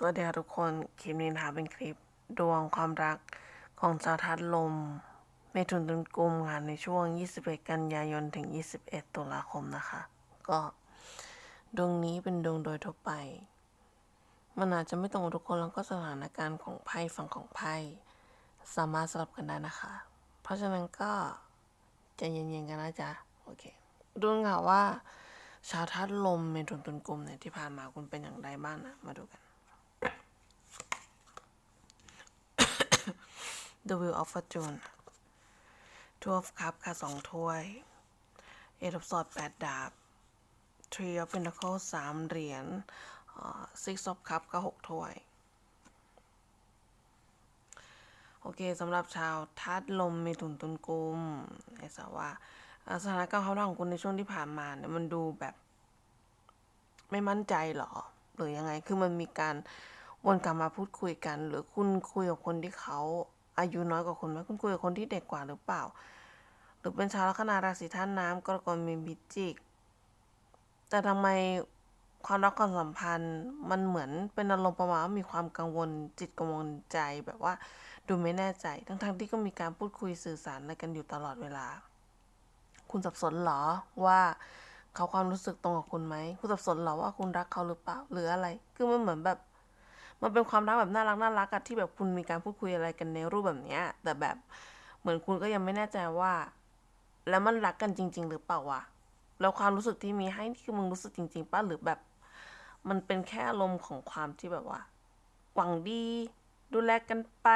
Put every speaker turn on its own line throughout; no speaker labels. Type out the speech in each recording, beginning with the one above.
สวัสดีค่ะทุกคน คลิปนี้นะคะเป็นคลิปดวงความรักของชาวทัดลมเมถุนตุลกุมค่ะในช่วง 21 กันยายนถึง 21 ตุลาคมนะคะ ก็ดวงนี้เป็นดวงโดยทั่วไป มันอาจจะไม่ตรงกับทุกคนแล้วก็สถานการณ์ของไพ่ฝั่งของไพ่สามารถสลับกันได้นะคะ เพราะฉะนั้นก็ใจเย็นๆกันนะจ๊ะโอเคดูค่ะว่าชาวทัดลมเมถุนตุลกุมเนี่ยที่ผ่านมาคุณเป็นอย่างไรบ้างนะมาดูกัน The Wheel of Fortune Two of Cups ค่ะสองถ้วย Eight of Swords แปดดาบ Three of Pentacles สามเหรียญ Six of Cups ก็หกถ้วย โอเคสำหรับชาวทัดลมมีถุนตุนกุมไอ้สาว่าสถานการณ์ความรักของคุณในช่วงที่ผ่านมาเนี่ยมันดูแบบไม่มั่นใจหรอ หรือยังไง คือมันมีการวนกลับมาพูดคุยกัน หรือคุณคุยกับคนที่เขา อายุน้อยกว่าคุณไหมคุณคุยกับคนที่เด็กกว่าหรือเปล่า หรือเป็นชาวลัคนาราศีท่านน้ำกรกฎมีพิจิก แต่ทำไมความรักความสัมพันธ์มันเหมือนเป็นอารมณ์ประมาณว่ามีความกังวลจิตกังวลใจแบบว่าดูไม่แน่ใจ ทั้งๆที่ก็มีการพูดคุยสื่อสารอะไรกันอยู่ตลอดเวลา คุณสับสนเหรอว่าเขาความรู้สึกตรงกับคุณไหมคุณสับสนเหรอว่าคุณรักเขาหรือเปล่าหรืออะไร คือมันเหมือนแบบ มันเป็นความรักแบบน่ารักน่ารักอะที่แบบคุณมีการพูดคุยอะไรกันในรูปแบบเนี้ย แต่แบบเหมือนคุณก็ยังไม่แน่ใจว่า แล้วมันรักกันจริง ๆ หรือเปล่าวะแล้วความรู้สึกที่มีให้นี่คือมึงรู้สึกจริง ๆป่ะหรือแบบ มันเป็นแค่อารมณ์ของความที่แบบว่าหวังดี ดูแลกันไป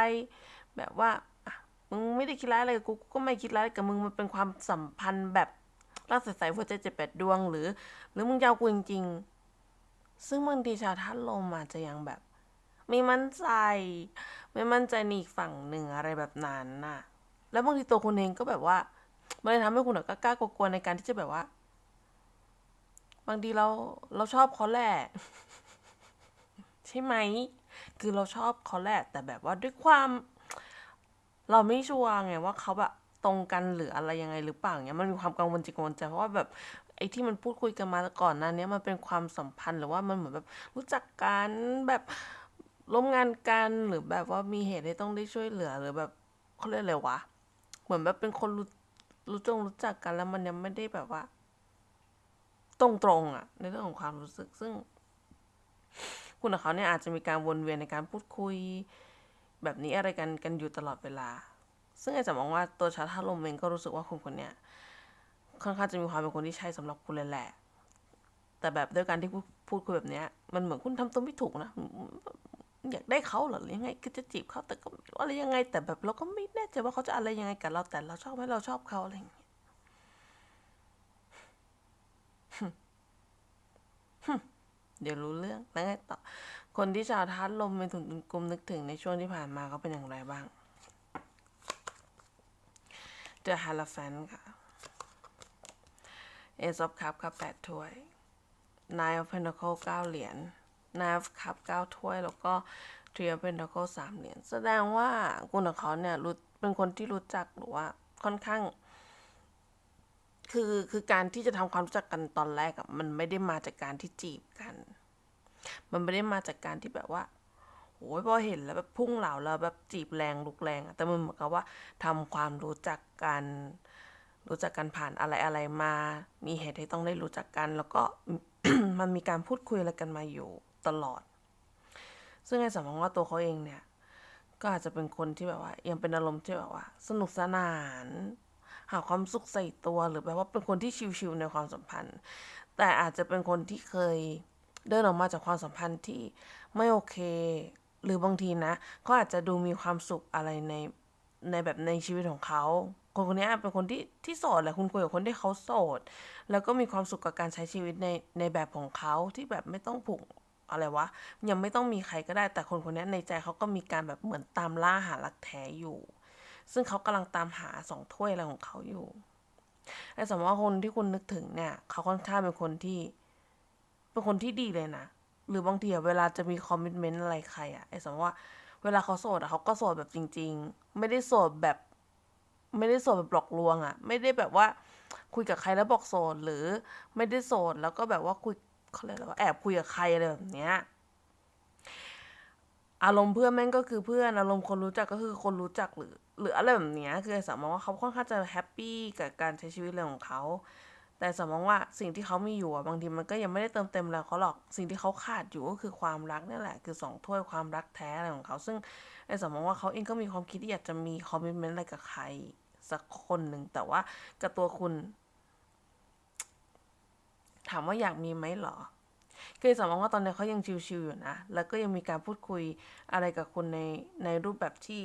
แบบว่าอะมึงไม่ได้คิดร้ายอะไรกับกูกูก็ไม่คิดร้ายกับมึงมันเป็นความสัมพันธ์แบบรักใสๆหัวใจเจ็ดแปดดวงหรือ หรือมึงจะเอากูจริงๆซึ่งบางทีชาวธาตุลมอาจจะยังแบบ ไม่มั่นใจ ไม่มั่นใจในอีกฝั่งหนึ่งอะไรแบบนั้นน่ะ แล้วบางทีตัวคุณเองก็แบบว่ามันเลยทำให้คุณก็กล้ากลัวๆในการที่จะแบบว่า บางทีเราเราชอบเขาแหละ ใช่ไหม คือเราชอบเขาแหละ แต่แบบว่าด้วยความ เราไม่ชัวร์ไงว่าเขาแบบตรงกันหรืออะไรยังไงหรือเปล่าเงี้ยมันมีความกังวลจิตกังวลใจเพราะว่าแบบไอ้ที่มันพูดคุยกันมาก่อนหน้านี้ยมันเป็นความสัมพันธ์หรือว่ามันเหมือนแบบรู้จักกันแบบ ร่วมงานกันหรือแบบว่ามีเหตุให้ต้องได้ช่วยเหลือหรือแบบเขาเรียกอะไรวะ เหมือนแบบเป็นคนรู้รู้จงรู้จักกันแล้วมันยังไม่ได้แบบว่า ตรงๆอะในเรื่องของความรู้สึกซึ่ง คุณกับเขาเนี่ยอาจจะมีการวนเวียนในการพูดคุย แบบนี้อะไรกันกันอยู่ตลอดเวลา ซึ่งไอ้จะมองว่าตัวชาทาลมเองก็รู้สึกว่าคนคนเนี้ยค่อนข้างจะมีความเป็นคนที่ใช่สำหรับคุณเลยแหละ แต่แบบด้วยการที่พูดคุยแบบเนี้ย มันเหมือนคุณทำตัวไม่ถูกนะ อยากได้เขาเหรอหรือยังไง คือจะจีบเขาแต่ก็ไม่รู้อะไรยังไง แต่แบบเราก็ไม่แน่ใจว่าเขาจะอะไรยังไงกับเราแต่เราชอบไหมเราชอบเขาอะไรอย่างเงี้ยเดี๋ยวรู้เรื่องแล้วไงต่อ คนที่ชาวทัดลมเป็นถุนกลุ่มนึกถึงในช่วงที่ผ่านมาเขาเป็นอย่างไรบ้าง The h a l o p h a n t ค่ะ Ace of Cup ค่ะแปดถ้วย Nine of Pentacles เก้าเหรียญ Nine of Cup เก้าถ้วย แล้วก็ Three of Pentacles สามเหรียญแสดงว่าคุณกับเขาเนี่ยรู้เป็นคนที่รู้จักหรือว่าค่อนข้าง คือคือการที่จะทำความรู้จักกันตอนแรกอะมันไม่ได้มาจากการที่จีบกัน มันไม่ได้มาจากการที่แบบว่าโอ้ยพอเห็นแล้วแบบพุ่งเหล่าแล้วแบบจีบแรงลุกแรงอะแต่มันเหมือนกับว่าทำความรู้จักกัน รู้จักกันผ่านอะไรอะไรมา มีเหตุให้ต้องได้รู้จักกัน แล้วก็มันมีการพูดคุยอะไรกันมาอยู่ ตลอด ซึ่งไอ้สมองว่าตัวเขาเองเนี่ย ก็อาจจะเป็นคนที่แบบว่า ยังเป็นอารมณ์ที่แบบว่า สนุกสนาน หาความสุขใส่ตัวหรือแบบว่าเป็นคนที่ชิวๆในความสัมพันธ์ แต่อาจจะเป็นคนที่เคยเดินออกมาจากความสัมพันธ์ที่ไม่โอเค หรือบางทีนะเขาอาจจะดูมีความสุขอะไรในในแบบในชีวิตของเขาคนคนนี้เป็นคนที่ที่โสดแหละคุณคุยกับคนที่เขาโสด แล้วก็มีความสุขกับการใช้ชีวิตในในแบบของเขาที่แบบไม่ต้องผูก อะไรวะ ยังไม่ต้องมีใครก็ได้แต่คนคนนี้ในใจเขาก็มีการแบบเหมือนตามล่าหารักแท้อยู่ ซึ่งเขากำลังตามหาสองถ้วยอะไรของเขาอยู่ไอ้สมมติว่าคนที่คุณนึกถึงเนี่ย เขาค่อนข้างเป็นคนที่ เป็นคนที่ดีเลยนะหรือบางทีเวลาจะมีคอมมิชเมนต์อะไรใครอะไอ้สมมติว่าเวลาเขาโสดอะเขาก็โสดแบบจริง ๆ ไม่ได้โสดแบบ ไม่ได้โสดแบบหลอกลวงอะไม่ได้แบบว่าคุยกับใครแล้วบอกโสดหรือไม่ได้โสดแล้วก็แบบว่าคุย เขาเรียกว่าแอบคุยกับใครอะไรแบบเนี้ยอารมณ์เพื่อนแม่งก็คือเพื่อนอารมณ์คนรู้จักก็คือคนรู้จักหรือหรืออะไรแบบเนี้ยคือสามมองว่าเขาค่อนข้างจะแฮปปี้กับการใช้ชีวิตเรื่องของเขาแต่สมมองว่าสิ่งที่เขามีอยู่บางทีมันก็ยังไม่ได้เติมเต็มแล้วเขาหรอกสิ่งที่เขาขาดอยู่ก็คือความรักนี่แหละ คือสองถ้วยความรักแท้อะไรของเขา ซึ่งไอ้สมมองว่าเขาเองก็มีความคิดที่อยากจะมีคอมมิชเมนต์อะไรกับใครสักคนหนึ่งแต่ว่ากับตัวคุณ ถามว่าอยากมีไหมหรอคือสมมองว่าตอนนี้เขายังชิวๆอยู่นะ แล้วก็ยังมีการพูดคุยอะไรกับคุณในในรูปแบบที่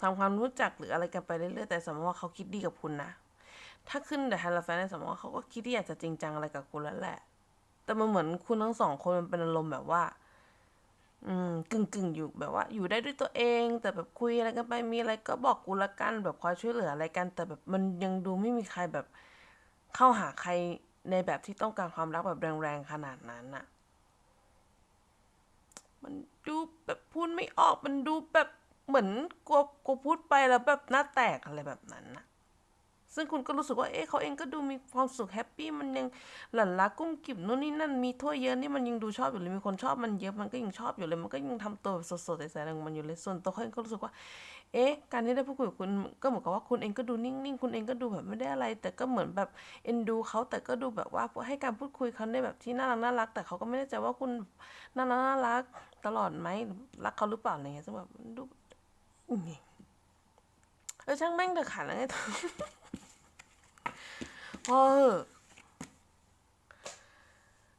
ทำความรู้จักหรืออะไรกันไปเรื่อยๆ แต่สมมติว่าเขาคิดดีกับคุณนะ ถ้าขึ้นเดอะฮันลาแฟนในสมมติว่าเขาก็คิดที่อยากจะจริงจังอะไรกับคุณแล้วแหละ แต่มันเหมือนคุณทั้งสองคนมันเป็นอารมณ์แบบว่า อืมกึ่งกึ่งๆอยู่แบบว่า อยู่ได้ด้วยตัวเอง แต่แบบคุยอะไรกันไปมีอะไรก็บอกกูละกันแบบคอยช่วยเหลืออะไรกัน แต่แบบมันยังดูไม่มีใครแบบ เข้าหาใครในแบบที่ต้องการความรักแบบแรงๆขนาดนั้นน่ะมันดูแบบพูดไม่ออกมันดูแบบเหมือนกลัวกลัวพูดไปแล้วแบบหน้าแตกอะไรแบบนั้นน่ะ ซึ่งคุณก็รู้สึกว่า เอ๊ะเขาเองก็ดูมีความสุขแฮปปี้ มันยังหลั่นรักกุ้มกิ่มนู่นนี่นั่น มีทั่วเยอะนี่มันยังดูชอบอยู่เลย มีคนชอบมันเยอะ มันก็ยังชอบอยู่เลย มันก็ยังทำตัวสดๆใสๆอะไรของมันอยู่เลย ส่วนตัวเขาเองก็รู้สึกว่า เอ๊ะ การที่ได้พูดคุยกับคุณก็เหมือนกับว่าคุณเองก็ดูนิ่งๆ คุณเองก็ดูแบบไม่ได้อะไร แต่ก็เหมือนแบบเอ็นดูเขาแต่ก็ดูแบบว่าให้การพูดคุยเขาในแบบที่น่ารักน่ารัก แต่เขาก็ไม่แน่ใจว่าคุณน่ารักน่ารักตลอดไหมรักเขาหรือเปล่าอะไรเงี้ยซึ่งแบบดูเออช่างแม่งเถอะค่ะแล้วไง พอเหอะ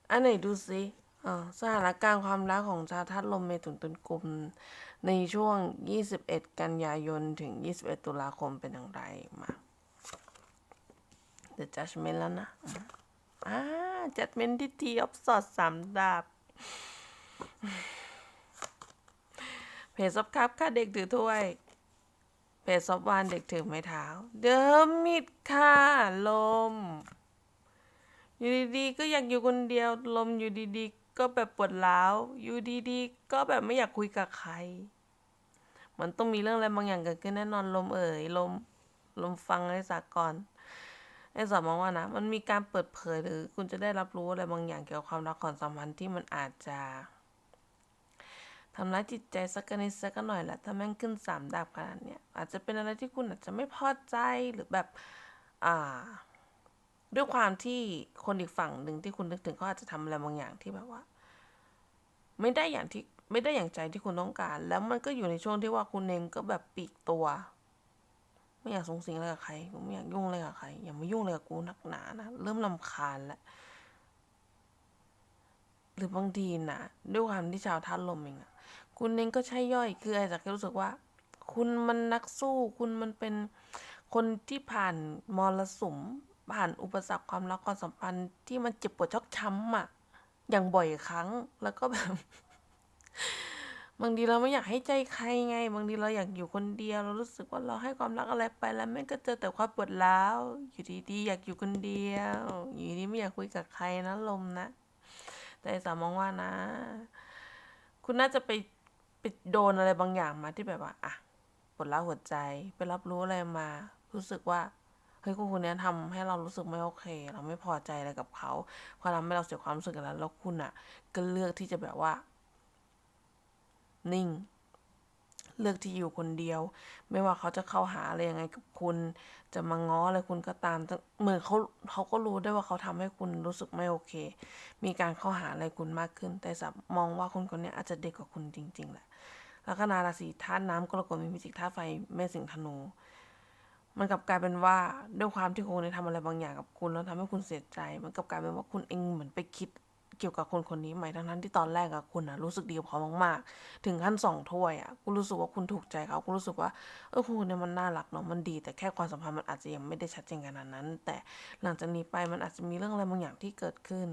อันไหนดูสิอ่อสถานการณ์ความรักของชาวธาตุลมเมถุนตุลกลุ่มในช่วง 21 กันยายน ถึง 21 ตุลาคมเป็นอย่างไรมา The Judgment แล้วนะอ่า Judgment ที่ทีออฟสอดสามดาบเพจซับครับค่ะเด็กถือถ้วย เพจซอฟวานเด็กถือไม้เท้า เดิมมิดค่ะลม อยู่ดีๆก็อยากอยู่คนเดียว ลมอยู่ดีๆก็แบบปวดร้าวอยู่ดีๆก็แบบไม่อยากคุยกับใคร มันต้องมีเรื่องอะไรบางอย่างเกิดขึ้นแน่นอนลมเอ่ยลม ลมฟังไอ้สากรไอ้สอบมองว่านะมันมีการเปิดเผยหรือ คุณจะได้รับรู้อะไรบางอย่างเกี่ยวกับความรักความสัมพันธ์ที่มันอาจจะ ทำร้ายจิตใจสักนิดสักหน่อยแหละถ้าแม่งขึ้นสามดาบขนาดเนี้ยอาจจะเป็นอะไรที่คุณอาจจะไม่พอใจหรือแบบอ่า ด้วยความที่คนอีกฝั่งหนึ่งที่คุณนึกถึงเขาอาจจะทำอะไรบางอย่างที่แบบว่า ไม่ได้อย่างที่ไม่ได้อย่างใจที่คุณต้องการ แล้วมันก็อยู่ในช่วงที่ว่าคุณเองก็แบบปีกตัว ไม่อยากสงสิงอะไรกับใครกูไม่อยากยุ่งอะไรกับใครอย่ามายุ่งอะไรกับกูนักหนานะเริ่มลำคาญแล้วหรือบางทีนะด้วยความที่ชาวท่าตุลมเองอะ คุณเองก็ใช่ย่อย คือไอาจจะแค่รู้สึกว่า คุณมันนักสู้ คุณมันเป็นคนที่ผ่านมรสุม ผ่านอุปสรรคความรักความสัมพันธ์ที่มันเจ็บปวดชอกช้ำอะอย่างบ่อยครั้ง แล้วก็แบบ บางทีเราไม่อยากให้ใจใครไง บางทีเราอยากอยู่คนเดียว เรารู้สึกว่าเราให้ความรักอะไรไปแล้วแม่งก็เจอแต่ความปวดร้าว อยู่ดีๆอยากอยู่คนเดียว อยู่ดีไม่อยากคุยกับใครนะลมนะ แต่ไอ้สามมองว่านะ คุณน่าจะไป ไปโดนอะไรบางอย่างมาที่แบบว่าอะปวดร้าวหัวใจไปรับรู้อะไรมา รู้สึกว่าเฮ้ยคนคนนี้ทำให้เรารู้สึกไม่โอเค เราไม่พอใจอะไรกับเขาเขาทำให้เราเสียความรู้สึกกันแล้วแล้วคุณอะ ก็เลือกที่จะแบบว่า นิ่ง เลือกที่อยู่คนเดียว ไม่ว่าเขาจะเข้าหาอะไรยังไงกับคุณ จะมาง้ออะไรคุณก็ตามเหมือนเขาเขาก็รู้ได้ว่าเขาทำให้คุณรู้สึกไม่โอเค มีการเข้าหาอะไรคุณมากขึ้น แต่สับมองว่าคนคนนี้อาจจะเด็กกว่าคุณจริง ๆ แหละ ล้วก็นาราศีธาตุน้ำกรกฎมีมิจิกธาตุไฟแม่สิงห์ธนู มันกลับกลายเป็นว่าด้วยความที่คนนี้ทำอะไรบางอย่างกับคุณแล้วทำให้คุณเสียใจ มันกลับกลายเป็นว่าคุณเองเหมือนไปคิดเกี่ยวกับคนคนนี้ใหม่ทั้งนั้นที่ตอนแรกอะคุณอะรู้สึกดีกับเขามากๆ ถึงขั้นสองถ้วยอะคุณรู้สึกว่าคุณถูกใจเขาคุณรู้สึกว่าเออคนนี้มันน่ารักเนาะมันดี แต่แค่ความสัมพันธ์มันอาจจะยังไม่ได้ชัดเจนขนาดนั้น แต่หลังจากนี้ไปมันอาจจะมีเรื่องอะไรบางอย่างที่เกิดขึ้น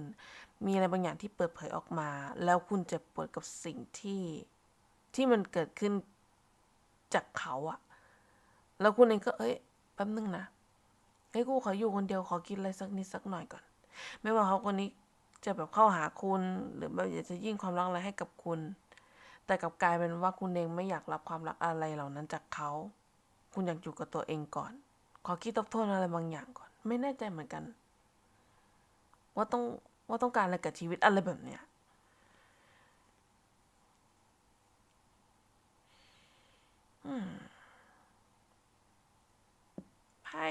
มีอะไรบางอย่างที่เปิดเผยออกมา แล้วคุณเจ็บปวดกับสิ่งที่ ที่มันเกิดขึ้นจากเขาอะแล้วคุณเองก็เอ้ยแป๊บนึงนะเฮ้ยกูขออยู่คนเดียวขอกินอะไรสักนิดสักหน่อยก่อน ไม่ว่าเขาคนนี้จะแบบเข้าหาคุณ หรือแบบอยากจะยิ่งความรักอะไรให้กับคุณ แต่กับกลายเป็นว่าคุณเองไม่อยากรับความรักอะไรเหล่านั้นจากเขา คุณอยากอยู่กับตัวเองก่อน ขอคิดทบทวนอะไรบางอย่างก่อน ไม่แน่ใจเหมือนกัน ว่าต้องว่าต้องการอะไรกับชีวิตอะไรแบบเนี้ย ไพ่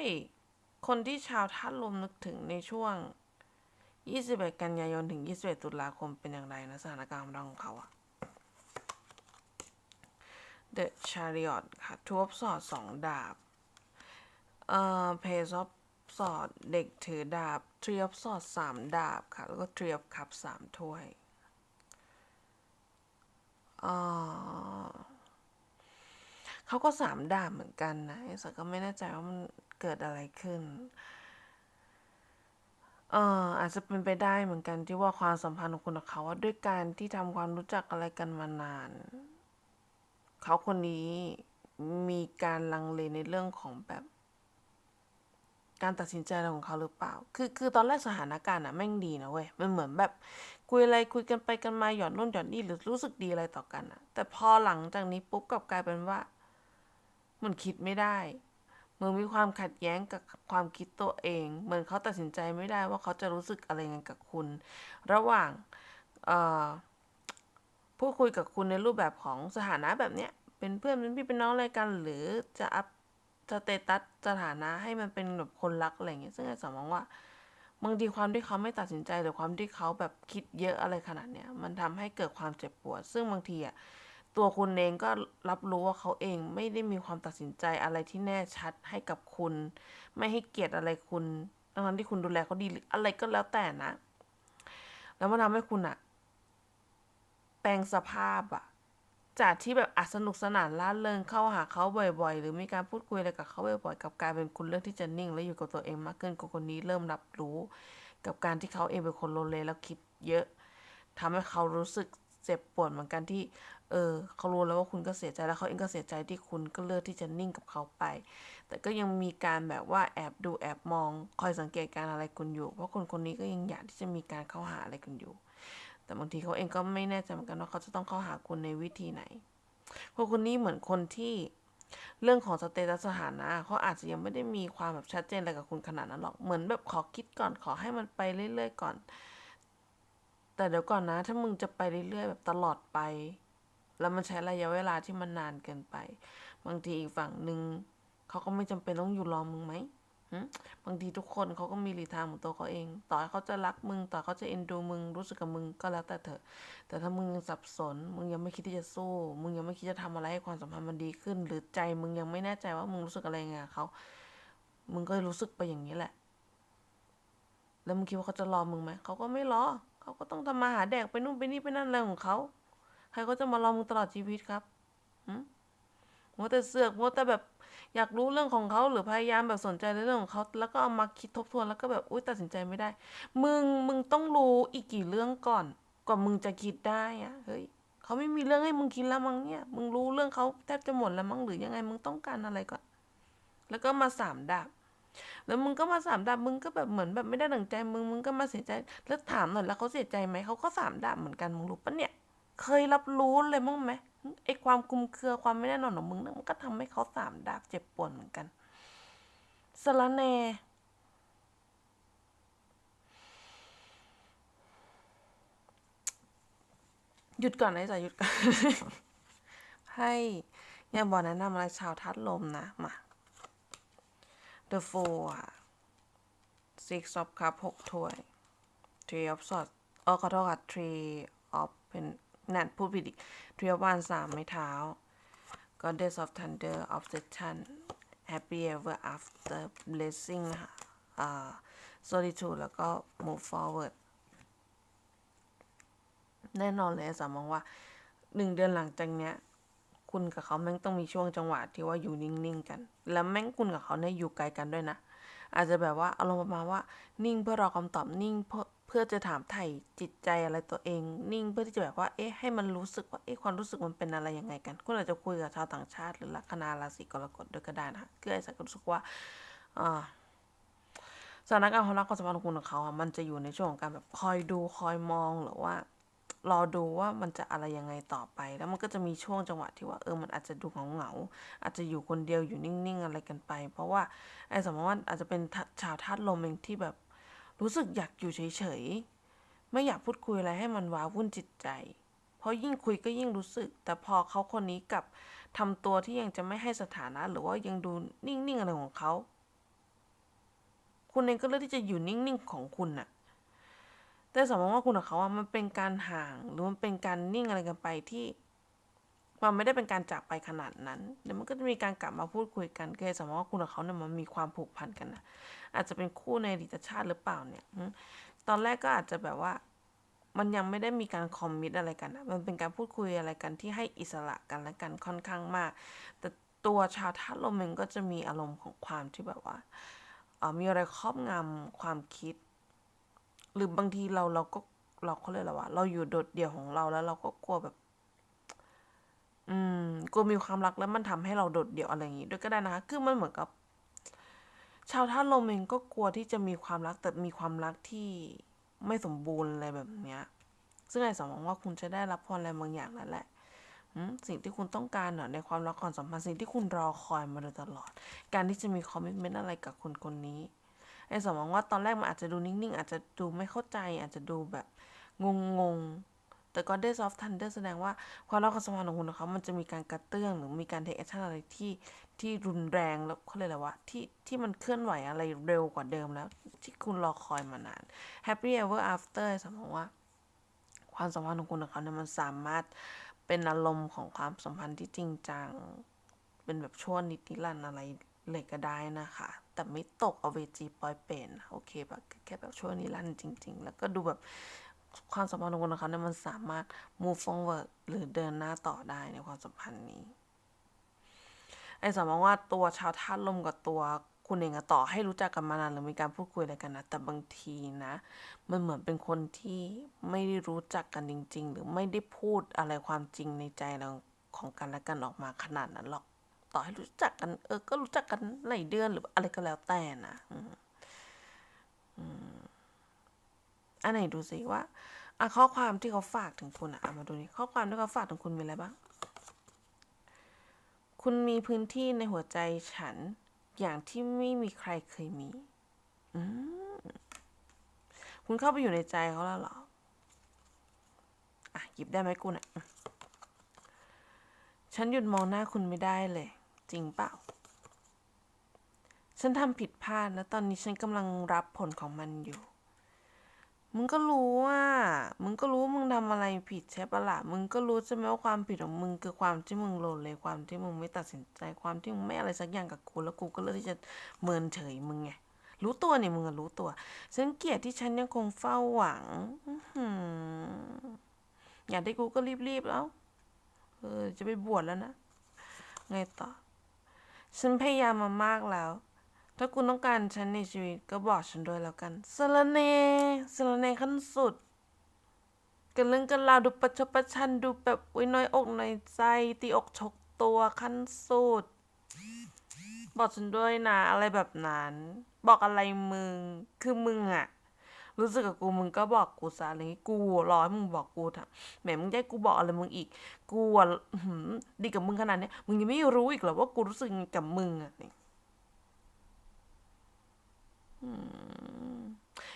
คนที่ชาวท่าลมนึกถึงในช่วง 21 กันยายนถึง 21 ตุลาคมเป็นอย่างไรนะสถานการณ์ของเขาอะ The Chariot ค่ะทูบสอดสองดาบ เอ่อเพซอฟสอดเด็กถือดาบเทรียบสอดสามดาบค่ะ แล้วก็เทรียบขับสามถ้วยอ่า เขาก็สามดาบเหมือนกันนะไอ้สักก็ไม่แน่ใจว่ามันเกิดอะไรขึ้น เอออาจจะเป็นไปได้เหมือนกันที่ว่าความสัมพันธ์ของคุณกับเขาว่าด้วยการที่ทำความรู้จักอะไรกันมานาน เขาคนนี้มีการลังเลในเรื่องของแบบการตัดสินใจอะไรของเขาหรือเปล่า คือ คือตอนแรกสถานการณ์อะแม่งดีนะเว้ย มันเหมือนแบบ คุยอะไรคุยกันไปกันมาหย่อดนู่นหย่อดนี่หรือรู้สึกดีอะไรต่อกันอะแต่พอหลังจากนี้ปุ๊บกลับกลายเป็นว่า มันคิดไม่ได้เหมือนมีความขัดแย้งกับความคิดตัวเอง เหมือนเขาตัดสินใจไม่ได้ว่าเขาจะรู้สึกอะไรไงกับคุณ ระหว่างเอ่อพูดคุยกับคุณในรูปแบบของสถานะแบบเนี้ย เป็นเพื่อนเป็นพี่เป็นน้องอะไรกัน หรือจะอัพสเตตัสสถานะให้มันเป็นแบบคนรักอะไรเงี้ย ซึ่งไอ้สมมองว่าบางทีความที่เขาไม่ตัดสินใจหรือความที่เขาแบบคิดเยอะอะไรขนาดเนี้ยมันทำให้เกิดความเจ็บปวด ซึ่งบางทีอะ ตัวคุณเองก็รับรู้ว่าเขาเองไม่ได้มีความตัดสินใจอะไรที่แน่ชัดให้กับคุณ ไม่ให้เกียรติอะไรคุณทั้งที่คุณดูแลเขาดีหรืออะไรก็แล้วแต่นะ แล้วมันทำให้คุณอะแปลงสภาพอะจากที่แบบอาจสนุกสนานล่าเริงเข้าหาเขาบ่อย ๆ หรือมีการพูดคุยอะไรกับเขาบ่อยๆกับกายเป็นคุณเลือกที่จะนิ่ง และอยู่กับตัวเองมากขึ้นกับคนนี้เริ่มรับรู้ กับการที่เขาเองเป็นคนโลเลแล้วคิดเยอะทำให้เขารู้สึกเจ็บปวดเหมือนกันที่ เออเขารู้แล้วว่าคุณก็เสียใจแล้วเขาเองก็เสียใจที่คุณก็เลือกที่จะนิ่งกับเขาไป แต่ก็ยังมีการแบบว่าแอบดูแอบมองคอยสังเกตการอะไรคุณอยู่ เพราะคนคนนี้ก็ยังอยากที่จะมีการเข้าหาอะไรคุณอยู่ แต่บางทีเขาเองก็ไม่แน่ใจเหมือนกันว่าเขาจะต้องเข้าหาคุณในวิธีไหนเพราะคนนี้เหมือนคนที่เรื่องของสเตตัสสถานะเขาอาจจะยังไม่ได้มีความแบบชัดเจนอะไรกับคุณขนาดนั้นหรอก เหมือนแบบขอคิดก่อนขอให้มันไปเรื่อยๆก่อน แต่เดี๋ยวก่อนนะ ถ้ามึงจะไปเรื่อยๆแบบตลอดไป แล้วมันใช้ระยะเวลาที่มันนานเกินไป บางทีอีกฝั่งหนึ่งเขาก็ไม่จำเป็นต้องอยู่รอมึงไหมบางทีทุกคนเขาก็มีรีทางของตัวเขาเอง ต่อให้เขาจะรักมึง ต่อเขาจะเอ็นดูมึง รู้สึกกับมึงก็แล้วแต่เถอะ แต่ถ้ามึงยังสับสน มึงยังไม่คิดที่จะสู้ มึงยังไม่คิดจะทำอะไรให้ความสัมพันธ์มันดีขึ้น หรือใจมึงยังไม่แน่ใจว่ามึงรู้สึกอะไรไงเขา มึงก็รู้สึกไปอย่างนี้แหละ แล้วมึงคิดว่าเขาจะรอมึงไหม เขาก็ไม่รอ เขาก็ต้องทำมาหาแดกไปนู่นไปนี่ไปนั่นอะไรของเขา ใครก็จะมารอมึงตลอดชีวิตครับหืมมัวแต่เสือกมัวแต่แบบอยากรู้เรื่องของเขาหรือพยายามแบบสนใจในเรื่องของเขาแล้วก็เอามาคิดทบทวนแล้วก็แบบอุ้ยตัดสินใจไม่ได้ มึงมึงต้องรู้อีกกี่เรื่องก่อนกว่ามึงจะคิดได้อะเฮ้ยเขาไม่มีเรื่องให้มึงคิดแล้วมั้งเนี่ยมึงรู้เรื่องเขาแทบจะหมดแล้วมั้งหรือยังไงมึงต้องการอะไรก่อนแล้วก็มาสามดาบแล้วมึงก็มาสามดาบมึงก็แบบเหมือนแบบไม่ได้ดั่งใจมึงมึงก็มาเสียใจแล้วถามหน่อยแล้วเขาเสียใจไหมเขาก็สามดาบเหมือนกันมึงรู้ปะเนี่ย เคยรับรู้เลยมั้งไหมไอ้ความคุมเครือความไม่แน่นอนของมึงนั่นมันก็ทำให้เขาสามดาบเจ็บปวดเหมือนกันสละแนหยุดก่อนนะจ๊ะหยุดก่อนให้อย่าบอกแนะนำอะไรชาวทัดลมนะ มา The Four ค่ะ Six of Cup หกถ้วย Three of Swords เออขอโทษค่ะ Three of เป็ นั่นพูดผิดอีก Three of Wands สามไม้เท้า Goddess of Thunder Obsession Happy Ever After Blessing ค่ะอ่า Solitude แล้วก็ Move Forward แน่นอนเลยสามองว่าหนึ่งเดือนหลังจากเนี้ย คุณกับเขาแม่งต้องมีช่วงจังหวะที่ว่าอยู่นิ่งๆกัน แล้วแม่งคุณกับเขาเนี่ยอยู่ไกลกันด้วยนะ อาจจะแบบว่าอารมณ์ประมาณว่านิ่งเพื่อรอคำตอบนิ่งเพื่อ เพื่อจะถามไถ่จิตใจอะไรตัวเอง นิ่งเพื่อที่จะแบบว่า เอ๊ะให้มันรู้สึกว่าเอ๊ะความรู้สึกมันเป็นอะไรยังไงกันคุณอาจจะคุยกับชาวต่างชาติหรือลัคนาราศีกรกฎด้วยก็ได้นะคือไอ้สักรู้สึกว่าอ่าสถานการณ์ความรักความสัมพันธ์ของคุณกับเขาอะมันจะอยู่ในช่วงของการแบบคอยดูคอยมองหรือว่ารอดูว่ามันจะอะไรยังไงต่อไป แล้วมันก็จะมีช่วงจังหวะที่ว่าเออมันอาจจะดูเหงาเหงาอาจจะอยู่คนเดียวอยู่นิ่งๆอะไรกันไป เพราะว่าไอ้สมมติว่าอาจจะเป็นชาวธาตุลมเองที่แบบ รู้สึกอยากอยู่เฉยๆ ไม่อยากพูดคุยอะไรให้มันว้าวุ่นจิตใจ เพราะยิ่งคุยก็ยิ่งรู้สึก แต่พอเขาคนนี้กลับทำตัวที่ยังจะไม่ให้สถานะ หรือว่ายังดูนิ่งๆอะไรของเขา คุณเองก็เลือกที่จะอยู่นิ่งๆของคุณน่ะ แต่สมมติว่าคุณกับเขาอะมันเป็นการห่าง หรือมันเป็นการนิ่งอะไรกันไปที่ มันไม่ได้เป็นการจากไปขนาดนั้นเดี๋ยวมันก็จะมีการกลับมาพูดคุยกันเลยสมมติว่าคุณกับเขาเนี่ยมันมีความผูกพันกันนะอาจจะเป็นคู่ในอดีตชาติหรือเปล่าเนี่ยตอนแรกก็อาจจะแบบว่า มันยังไม่ได้มีการคอมมิตอะไรกันนะมันเป็นการพูดคุยอะไรกันที่ให้อิสระกันและกันค่อนข้างมาก แต่ตัวชาวธาตุลมเองก็จะมีอารมณ์ของความที่แบบว่ามีอะไรครอบงำความคิด หรือบางทีเราเราก็เราเขาเรียกอะไรวะเราอยู่โดดเดี่ยวของเราแล้วเราก็กลัวแบบ อืมกลัวมีความรักแล้วมันทำให้เราโดดเดี่ยวอะไรอย่างงี้ด้วยก็ได้นะคะ คือมันเหมือนกับ ชาวธาตุลมเองก็กลัวที่จะมีความรักแต่มีความรักที่ไม่สมบูรณ์อะไรแบบเนี้ย ซึ่งไอ้สมมองว่าคุณจะได้รับพรอะไรบางอย่างนั่นแหละสิ่งที่คุณต้องการเนอะในความรักความสัมพันธ์สิ่งที่คุณรอคอยมาโดยตลอด การที่จะมีคอมมิชเมนต์อะไรกับคนคนนี้ไอ้สมมองว่าตอนแรกมันอาจจะดูนิ่งๆ อาจจะดูไม่เข้าใจ อาจจะดูแบบงงๆ แต่ Goddess of Thunder แสดงว่าความรักความสัมพันธ์ของคุณกับเขามันจะมีการกระเตื้องหรือมีการเทคแอคชั่นอะไรที่ที่รุนแรงแล้วเขาเรียกอะไรวะที่ที่มันเคลื่อนไหวอะไรเร็วกว่าเดิมแล้ว ที่คุณรอคอยมานาน Happy Ever After สมมติว่า ความสัมพันธ์ของคุณกับเขาเนี่ยมันสามารถเป็นอารมณ์ของความสัมพันธ์ที่จริงจังเป็นแบบชั่วนิดนิรันดรอะไรเลยก็ได้นะคะ แต่ไม่ตกเอาเวจีปอยเป็นโอเคแบบแค่แบบชั่วนิรันดรจริง ๆ แล้วก็ดูแบบ ความสัมพันธ์ของคุณกับเขาเนี่ยมันสามารถ move forward หรือเดินหน้าต่อได้ในความสัมพันธ์นี้ ไอ้สมองว่าตัวชาวธาตุลมกับตัวคุณเองอะต่อให้รู้จักกันมานานหรือมีการพูดคุยอะไรกันนะแต่บางทีนะ มันเหมือนเป็นคนที่ไม่ได้รู้จักกันจริง ๆ หรือไม่ได้พูดอะไรความจริงในใจเราของกันและกันออกมาขนาดนั้นหรอก ต่อให้รู้จักกัน เออ ก็รู้จักกันหลายเดือนหรืออะไรก็แล้วแต่นะอืม อันไหนดูสิว่าอะข้อความที่เขาฝากถึงคุณอะเอามาดูนี่ข้อความที่เขาฝากถึงคุณมีอะไรบ้าง คุณมีพื้นที่ในหัวใจฉันอย่างที่ไม่มีใครเคยมี อืมคุณเข้าไปอยู่ในใจเขาแล้วเหรอ อะหยิบได้ไหมกูน่ะ ฉันหยุดมองหน้าคุณไม่ได้เลย จริงเปล่า ฉันทำผิดพลาดแล้วตอนนี้ฉันกำลังรับผลของมันอยู่ มึงก็รู้ว่ามึงก็รู้มึงทำอะไรผิดใช่ปะล่ะ มึงก็รู้ใช่ไหมว่าความผิดของมึงคือความที่มึงโลเลความที่มึงไม่ตัดสินใจความที่มึงไม่อะไรสักอย่างกับกูแล้วกูก็เลือกที่จะเมินเฉยมึงไง รู้ตัวเนี่ยมึงอะรู้ตัว ฉันเกลียดที่ฉันยังคงเฝ้าหวังหืออยากได้กูก็รีบๆแล้ว เออ จะไปบวชแล้วนะ ไงต่อ ฉันพยายามมามากแล้ว ถ้าคุณต้องการฉันในชีวิตก็บอกฉันด้วยแล้วกันสารเนสารเนขั้นสุด กันเรื่องกันราวดูประชดประชันดูแบบอุ้ยน้อยอกน้อยใจ ตีอกชกตัวขั้นสุด บอกฉันด้วยนะอะไรแบบนั้น บอกอะไรมึง คือมึงอะรู้สึกกับกูมึงก็บอกกูซะอะไรอย่างงี้กูรอให้มึงบอกกูเถอะแหมมึงจะให้กูบอกอะไรมึงอีก กูอะดีกับมึงขนาดเนี้ยมึงยังไม่รู้อีกเหรอว่ากูรู้สึกยังไงกับมึงอะนี่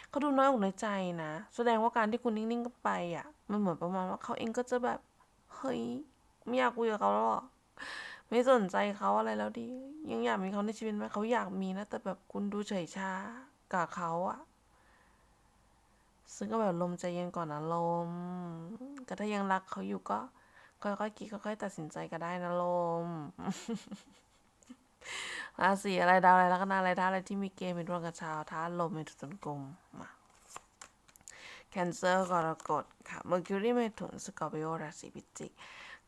เขาดูน้อยอกน้อยใจนะ แสดงว่าการที่คุณนิ่งๆก็ไปอะ มันเหมือนประมาณว่าเขาเองก็จะแบบ เฮ้ย ไม่อยากคุยกับเขาแล้วหรอไม่สนใจเขาอะไรแล้วดิยังอยากมีเขาในชีวิตไหมเขาอยากมีนะ แต่แบบคุณดูเฉยชากับเขาอะ ซึ่งก็แบบลมใจเย็นก่อนนะลมก็ถ้ายังรักเขาอยู่ก็ค่อยๆคิดค่อยๆตัดสินใจก็ได้นะลม ราศีอะไรดาวอะไรลัคนาอะไรธาอะไรที่มีเกณฑ์เป็นดวงกระชาวธาลมเป็นตุนกลมมาแคนเซอร์กรกฎค่ะเมอร์คิวรีเมถุนสกอร์ปิโอราศีพิจิก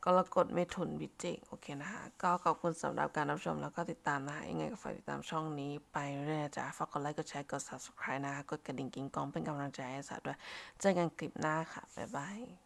กรกฎเมถุนพิจิกโอเคนะคะก็ขอบคุณสำหรับการรับชมแล้วก็ติดตามนะคะยังไงก็ฝากติดตามช่องนี้ไปเรื่อยๆนะจ๊ะฝากกดไลค์กดแชร์กด subscribe นะคะกดกระดิ่งกิ้งกองเป็นกำลังใจให้สัตว์ด้วยเจอกันคลิปหน้าค่ะ บ๊ายบาย